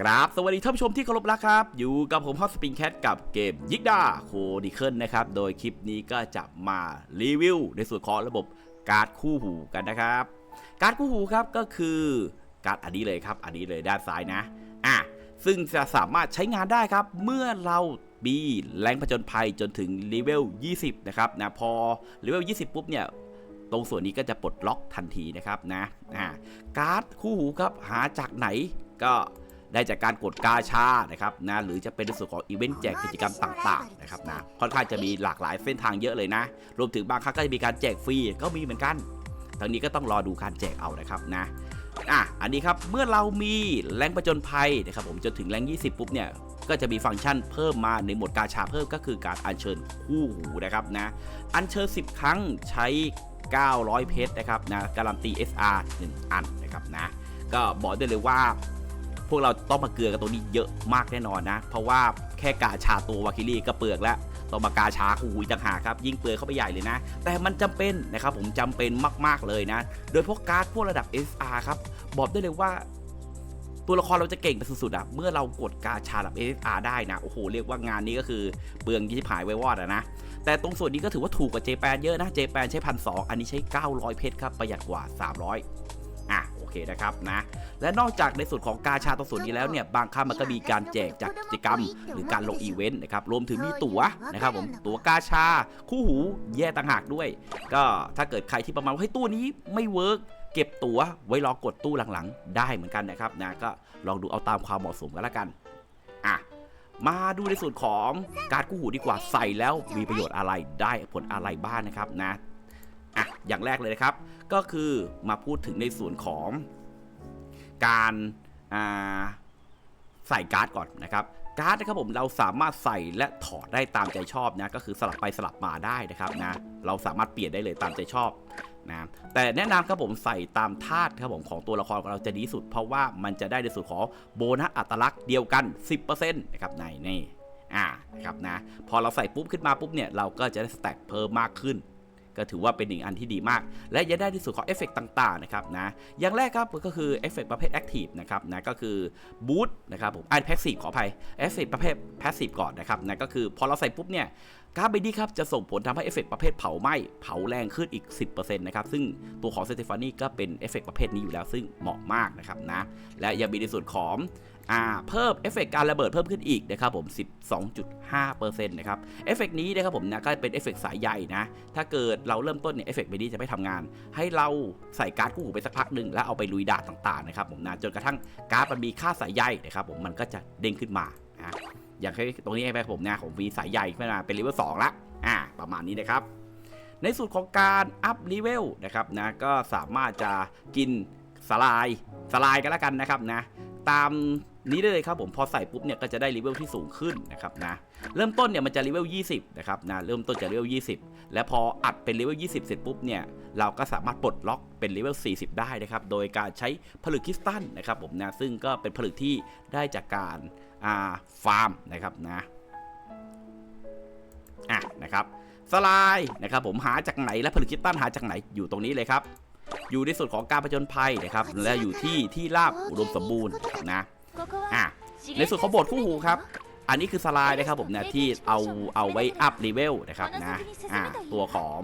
กราบสวัสดีท่านผู้ชมที่เคารพรักครับ อยู่กับผมฮอสปริงแคทกับเกมยิกดาโคดิเคิลนะครับ โดยคลิปนี้ก็จะมารีวิวในส่วนของระบบการ์ดคู่หูกันนะครับ การ์ดคู่หูครับก็คือการ์ดอันนี้เลยครับอันนี้เลยด้านซ้ายนะอะซึ่งจะสามารถใช้งานได้ครับ เมื่อเราบีแรงผจญภัยจนถึงเลเวล 20 นะครับนะพอเลเวล 20 ปุ๊บเนี่ยตรงส่วนนี้ก็จะปลดล็อกทันทีนะครับนะอ่าการ์ดคู่หูครับหาจากไหนก็ ได้จากการกดกาชานะครับนะหรือจะเป็นในส่วนของอีเวนต์แจกกิจกรรมต่างๆนะครับนะค่อนข้างจะมีหลากหลายเส้นทางเยอะเลยนะ รวมถึงบางครั้งก็จะมีการแจกฟรีก็มีเหมือนกันทางนี้ก็ต้องรอดูการแจกเอานะครับนะอะอันนี้ครับเมื่อเรามีแรงประจนภัยนะครับผมจนถึงแรง 20 ปุ๊บเนี่ยก็จะมีฟังก์ชันเพิ่มมาในโหมดกาชาเพิ่มก็คือการอัญเชิญคู่หูนะครับนะอัญเชิญ 10 ครั้งใช้ 900 เพชรนะครับนะการันตี SR 1 อันนะครับนะก็บอกได้เลยว่า พวกเราต้องมาเกลือกับตัวนี้เยอะมากแน่นอนนะ เพราะว่าแค่กาชาตัววาคิลี่ก็เปลือกแล้วต้องมากาชาคูยต่างหากครับ ยิ่งเปลือกเข้าไปใหญ่เลยนะ แต่มันจำเป็นนะครับผมจำเป็นมากๆเลยนะ โดยพวกการ์ดพวกระดับ SR ครับ บอกได้เลยว่า ตัวละครเราจะเก่งไปสุดๆอะเมื่อเรากดกาชาระดับ SR ได้นะ โอ้โห เรียกว่างานนี้ก็คือเปลืองที่ผายไว้วอดอะนะแต่ตรงส่วนนี้ก็ถือว่าถูกกว่าเจแปนเยอะนะเจแปนใช้พันสอันนี้ใช้ 900 เพชรครับประหยัดกว่า 300 เคนะครับนะและนอกจากในส่วนของกาชาตรงส่วนนี้แล้วเนี่ยบางครั้งมันก็มีการแจกจากกิจกรรม หรือการลงอีเวนต์นะครับรวมถึงมีตั๋วนะครับผมตั๋วกาชา คู่หูแย่ต่างหากด้วย ก็ถ้าเกิดใครที่ประมาณว่าเฮ้ยตู้นี้ไม่เวิร์กเก็บตั๋วไว้รอกดตู้หลังๆ ได้เหมือนกันนะครับนะก็ลองดูเอาตามความเหมาะสมกันละกันอะมาดูในส่วนของการดคู่หูดีกว่าใส่แล้วมีประโยชน์อะไรได้ผลอะไรบ้างนะครับนะ อย่างแรกเลยนะครับ ก็คือมาพูดถึงในส่วนของการาใส่การ์ดก่อนนะครับ การ์ดนะครับผมเราสามารถใส่และถอดได้ตามใจชอบนะก็คือสลับไปสลับมาได้นะครับนะเราสามารถเปลี่ยนได้เลยตามใจชอบนะแต่แนะนำครับผมใส่ตามธาตุครับผมของตัวละครของเราจะดีสุด เพราะว่ามันจะได้ในส่วนของโบนัสอัตลักษณ์เดียวกัน 10%นะครับในนี่อ่านะครับนะพอเราใส่ปุ๊บขึ้นมาปุ๊บเนี่ยเราก็จะได้สแต็กเพิ่มมากขึ้น ก็ถือว่าเป็นหนึ่งอันที่ดีมาก และยังได้ที่สุดของเอฟเฟกต่าง ๆ นะครับนะอย่างแรกครับก็คือเอฟเฟกประเภทแอคทีฟนะครับนะก็คือบูตนะครับผมอันแพสซีฟขออภัยเอฟเฟกประเภทแพสซีฟก่อนนะครับนะก็คือพอเราใส่ปุ๊บเนี่ยการ์ดใบนี้ครับจะส่งผลทำให้เอฟเฟกประเภทเผาไหม้เผาแรงขึ้นอีก 10%นะครับซึ่งตัวของเซต e ฟานี่ก็เป็นเอฟเฟกประเภทนี้อยู่แล้วซึ่งเหมาะมากนะครับนะและยังมีในส่วนของ อ่าเพิ่มเอฟเฟกการระเบิดเพิ่มขึ้นอีกนะครับผม 12.5%นะครับเอฟเฟกนี้นะครับผมนะก็เป็นเอฟเฟกสายใยนะ ถ้าเกิดเราเริ่มต้นเนี่ยเอฟเฟกต์ใบนี้จะไม่ทำงาน ให้เราใส่การ์ดคู่หูไปสักพักหนึ่งแล้วเอาไปลุยด่านต่างๆนะครับผมนะจนกระทั่งการ์ดมันมีค่าสายใยนะครับผมมันก็จะเด้งขึ้นมานะอย่างที่ตรงนี้ให้ผมนะผมมีสายใยขึ้นมาเป็นเลเวลสองละอ่าประมาณนี้นะครับในส่วนของการอัพเลเวลนะครับนะก็สามารถจะกินสลายสลายกันแล้วกันนะครับนะตาม นี้ได้เลยครับผมพอใส่ปุ๊บเนี่ยก็จะได้เลเวลที่สูงขึ้นนะครับนะเริ่มต้นเนี่ยมันจะเลเวล20นะครับนะเริ่มต้นจะเลเวล20 และพออัดเป็นเลเวล20 เสร็จปุ๊บเนี่ยเราก็สามารถปลดล็อกเป็นเลเวล40 ได้นะครับโดยการใช้ผลึกคริสตัลนะครับผมนะซึ่งก็เป็นผลึกที่ได้จากการอ่าฟาร์มนะครับนะอะนะครับสลายนะครับผมหาจากไหนและผลึกคริสตัลหาจากไหนอยู่ตรงนี้เลยครับอยู่ในส่วนของการผจญภัยนะครับและอยู่ที่ที่ราบอุดมสมบูรณ์นะ อะในส่วนของโบทคู่หูครับ อันนี้คือสไลด์นะครับผมนะที่เอาเอาไว้อัพเลเวลนะครับนะอ่าตัวของ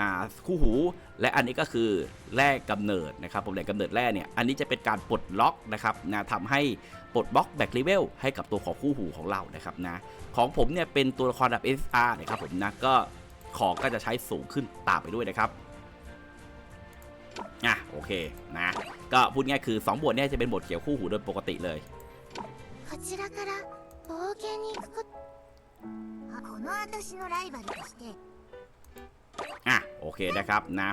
อ่าคู่หู และอันนี้ก็คือแร่กำเนิดนะครับผมแหล่งกำเนิดแร่เนี่ยอันนี้จะเป็นการปลดล็อกนะครับนะทำให้ปลดบล็อกแบ็กเลเวลให้กับตัวของคู่หูของเรานะครับนะของผมเนี่ยเป็นตัวละครแบบ SR นะครับผมนะก็ของก็จะใช้สูงขึ้นตามไปด้วยนะครับ อะโอเคนะก็พูดง่ายคือ2บทนี่จะเป็นบทเกี่ยวคู่หูโดยปกติเลยอะโอเคนะครับนะ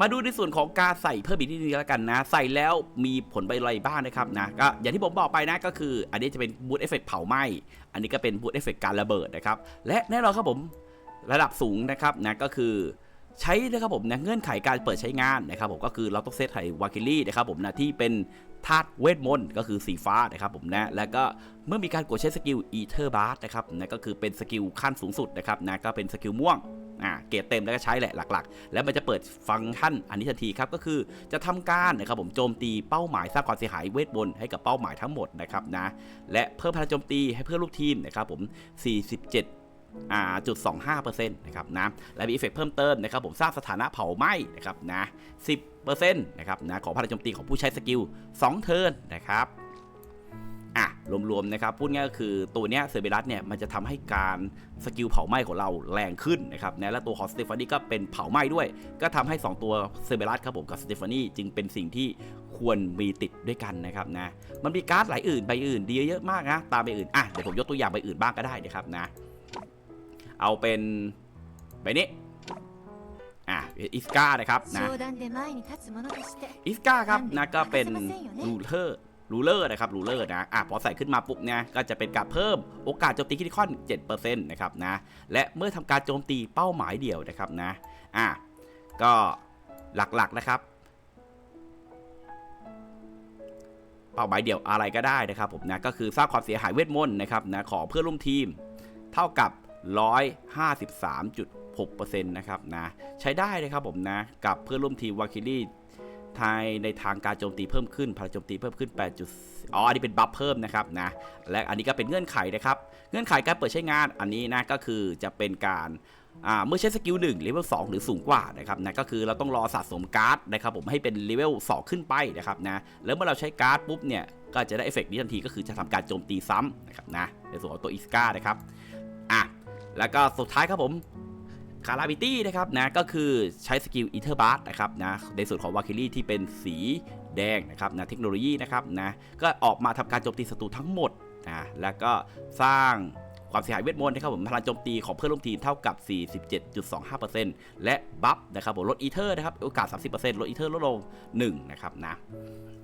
มาดูในส่วนของการใส่เพิ่มอีกนิดนึงแล้วกันนะ ใส่แล้วมีผลไปอะไรบ้างนะครับนะก็อย่างที่ผมบอกไปนะก็คือ อันนี้จะเป็นบูทเอฟเฟกเผาไหม้อันนี้ก็เป็นบูทเอฟเฟกการระเบิดนะครับ และแน่นอนครับผมระดับสูงนะครับนะก็คือ ใช้นะครับผมนะเงื่อนไขการเปิดใช้งานนะครับผมก็คือเราต้องเซตไถวาคิลี่นะครับผมนะที่เป็นธาตุเวทมนต์ก็คือสีฟ้านะครับผมนะแล้วก็เมื่อมีการกดใช้สกิลอีเทอร์บาร์นะครับนะก็คือเป็นสกิลขั้นสูงสุดนะครับนะก็เป็นสกิลม่วงอ่าเกรดเต็มแล้วก็ใช้แหละหลักๆ แล้วมันจะเปิดฟังก์ชันอันนี้ทันทีครับก็คือจะทำการนะครับผมโจมตีเป้าหมายสร้างความเสียหายเวทมนต์ให้กับเป้าหมายทั้งหมดนะครับนะและเพิ่มพลังโจมตีให้เพื่อนลูกทีมนะครับผม47 จุดสอ่าจุด25%นต์นะครับนะและมีเอฟเฟกเพิ่มเติมนะครับผมสร้างสถานะเผาไหม้นะครับนะ10%นต์นะครับนะของพลังโจมตีของผู้ใช้สกิล2เทิร์นนะครับอะรวมๆนะครับพูดง่ายก็คือตัวเนี้ยเซอร์เบรัสเนี่ยมันจะทำให้การสกิลเผาไหม้ของเราแรงขึ้นนะครับนะและตัวของสเตฟานีก็เป็นเผาไหม้ด้วย ก็ทำให้ 2 ตัวเซอร์เบรัสครับผมกับสเตฟานีจึงเป็นสิ่งที่ควรมีติดด้วยกันนะครับนะมันมีการ์ดหลายอื่นใบอื่นดีเยอะมากนะตามใบอื่นอะเดี๋ยวผมยกตัวอย่างใบอื่นบ้างก็ได้นะครับนะ เอาเป็นแบบนี้อะอิสกานะครับนะอิสกาครับนะก็เป็นรูเลอร์รูเลอร์นะครับรูเลอร์นะอะพอใส่ขึ้นมาปุ๊บเนี่ยก็จะเป็นการเพิ่มโอกาสโจมตีคิติคอน 7%นะครับนะและเมื่อทำการโจมตีเป้าหมายเดี่ยวนะครับนะอะก็หลักๆนะครับ เป้าหมายเดี่ยวอะไรก็ได้นะครับผมนะก็คือสร้างความเสียหายเวทมนต์นะครับนะของเพื่อนร่วมทีม เท่ากับ 153.6%นะครับนะใช้ได้นะครับผมนะ กับเพื่อนร่วมทีมวาคิลี่ทยในทางการโจมตีเพิ่มขึ้นพลังโจมตีเพิ่มขึ้น8จุดอ๋ออันนี้เป็นบัฟเพิ่มนะครับนะและอันนี้ก็เป็นเงื่อนไขนะครับ เงื่อนไขการเปิดใช้งานอันนี้นะก็คือจะเป็นการเมื่อใช้สกิล1เลเวล2หรือสูงกว่านะครับนะก็คือเราต้องรอสะสมการ์ดนะครับผมให้เป็นเลเวล2ขึ้นไปนะครับนะแล้วเมื่อเราใช้การ์ดปุ๊บเนี่ยก็จะได้เอฟเฟกต์นี้ทันทีก็คือจะทำการโจมตีซ้ำนะครับนะในส่วนของตัวอิสกานะครับ แล้วก็สุดท้ายครับผมคาราบิตี้นะครับนะก็คือใช้สกิลอินเทอร์บาร์นะครับนะในส่วนของวาคิลี่ที่เป็นสีแดงนะครับนะเทคโนโลยีนะครับนะก็ออกมาทำการโจมตีศัตรูทั้งหมดนะแล้วก็สร้างความเสียหายเวทมนต์นะครับผมพลังโจมตีของเพื่อนร่วมทีมเท่ากับ 47.25%และบัฟนะครับผมลดอีเทอร์นะครับโอกาส 30%ลดอีเทอร์ลดลง1นะครับนะ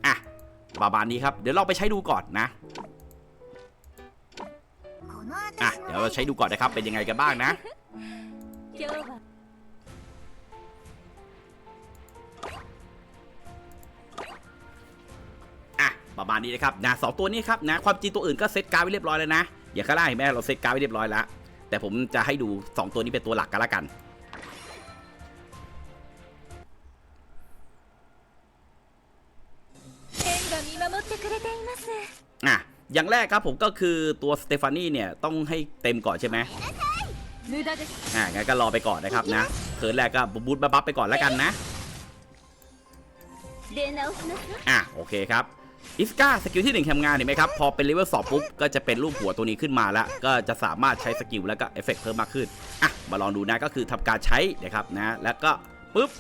อะประมาณนี้ครับ เดี๋ยวเราไปใช้ดูก่อนนะ อะเดี๋ยวเราใช้ดูก่อนนะครับเป็นยังไงกันบ้างนะประมาณนี้นะครับนะสตัวนี้ครับนะความจริงตัวอื่นก็เซตการ์ไว้เรียบร้อยแล้วนะอย่างข้างล่างเเราเซตการ์ไว้เรียบร้อยแล้วแต่ผมจะให้ดู 2 ตัวนี้เป็นตัวหลักกันละกันอะ อย่างแรกครับผมก็คือตัวสเตฟานีเนี่ยต้องให้เต็มก่อนใช่ไหมอ่างั้นก็รอไปก่อนนะครับนะเขินแรกก็บูทบับไปก่อนแล้วกันนะอะโอเคครับอิสกาสกิลที่1ทำงานเห็นไหมครับ พอเป็นเลเวลสอบปุ๊บ ก็จะเป็นรูปหัวตัวนี้ขึ้นมาแล้ว ก็จะสามารถใช้สกิลแล้วก็เอฟเฟกเพิ่มมากขึ้น อะ มาลองดูนะก็คือทำการใช้นะครับนะ แล้วก็ปุ๊บ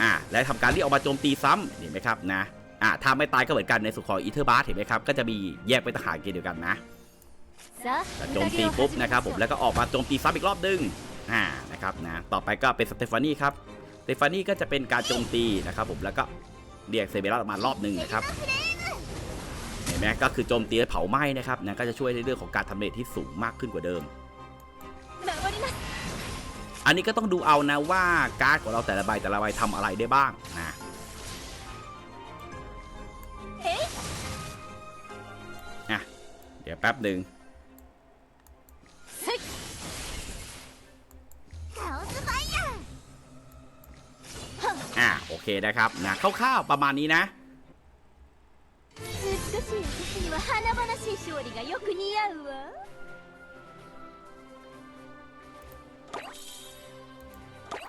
อะ และทำการเรียกออกมาโจมตีซ้ำเห็นไหมครับนะ อ่าถ้าไม่ตายก็เหมือนกันในส่วนของอีเทอร์บาร์เห็นไหมครับ ก็จะมีแยกไปต่างหากเดียวกันนะโจมตีปุ๊บนะครับผมแล้วก็ออกมาโจมตีซ้ำอีกรอบนึงอ่านะครับนะต่อไปก็เป็นสเตฟานีครับสเตฟานีก็จะเป็นการโจมตีนะครับผมแล้วก็เรียกเซเบรัสออกมารอบหนึ่งนะครับเห็นไหมก็คือโจมตีและเผาไหม้นะครับนะก็จะช่วยในเรื่องของการทำเลทที่สูงมากขึ้นกว่าเดิม อันนี้ก็ต้องดูเอานะว่าการ์ดของเราแต่ละใบแต่ละใบทำอะไรได้บ้างน เดี๋ยวแป๊บหนึ่ง カオスファイヤー อ่ะโอเคนะครับนะคร่าวๆประมาณนี้นะ 美しい私には華々しい勝利がよく似合うわ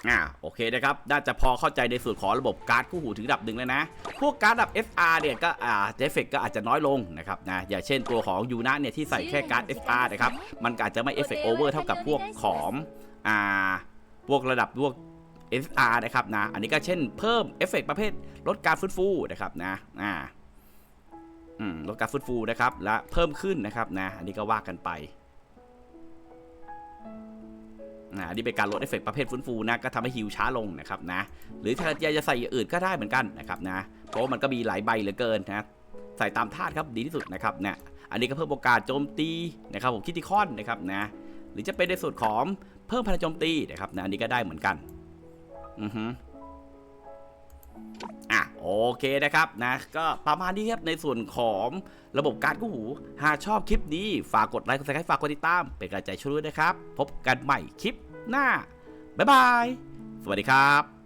อ่าโอเคนะครับน่าจะพอเข้าใจในส่วนของระบบการ์ดคู่หูถึงระดับหนึ่งแล้วนะ พวกการ์ดระดับ SR เนี่ยก็อ่าเอฟเฟกก็อาจจะน้อยลงนะครับนะอย่างเช่นตัวของยูนะเนี่ยที่ใส่แค่การ์ด SR นะครับมันอาจจะไม่เอฟเฟกโอเวอร์เท่ากับพวกของอ่าพวกระดับพวก SR นะครับนะ อันนี้ก็เช่นเพิ่มเอฟเฟกประเภทลดการฟื้นฟูนะครับนะอ่าอืมลดการฟื้นฟูนะครับและเพิ่มขึ้นนะครับนะ อันนี้ก็ว่ากันไป อ่านี่เป็นการลดเอฟเฟกต์ประเภทฟื้นฟูนะก็ทำให้ฮิวช้าลงนะครับนะหรือถ้าอยากจะใส่อื่นก็ได้เหมือนกันนะครับนะเพราะมันก็มีหลายใบเหลือเกินนะใส่ตามธาตุครับดีที่สุดนะครับเนี่ยอันนี้ก็เพิ่มโอกาสโจมตีนะครับผมคิติคอนนะครับนะหรือจะเป็นในส่วนของเพิ่มพลังโจมตีนะครับนะอันนี้ก็ได้เหมือนกันอือฮึ เคนะครับนะก็ประมาณนี้ครับในส่วนของระบบการกู้หู หากชอบคลิปนี้ฝากกดไลค์กดซับสไครต์ฝากกดติดตาม เป็นกำลังใจช่วยด้วยนะครับ พบกันใหม่คลิปหน้า บ๊ายบาย สวัสดีครับ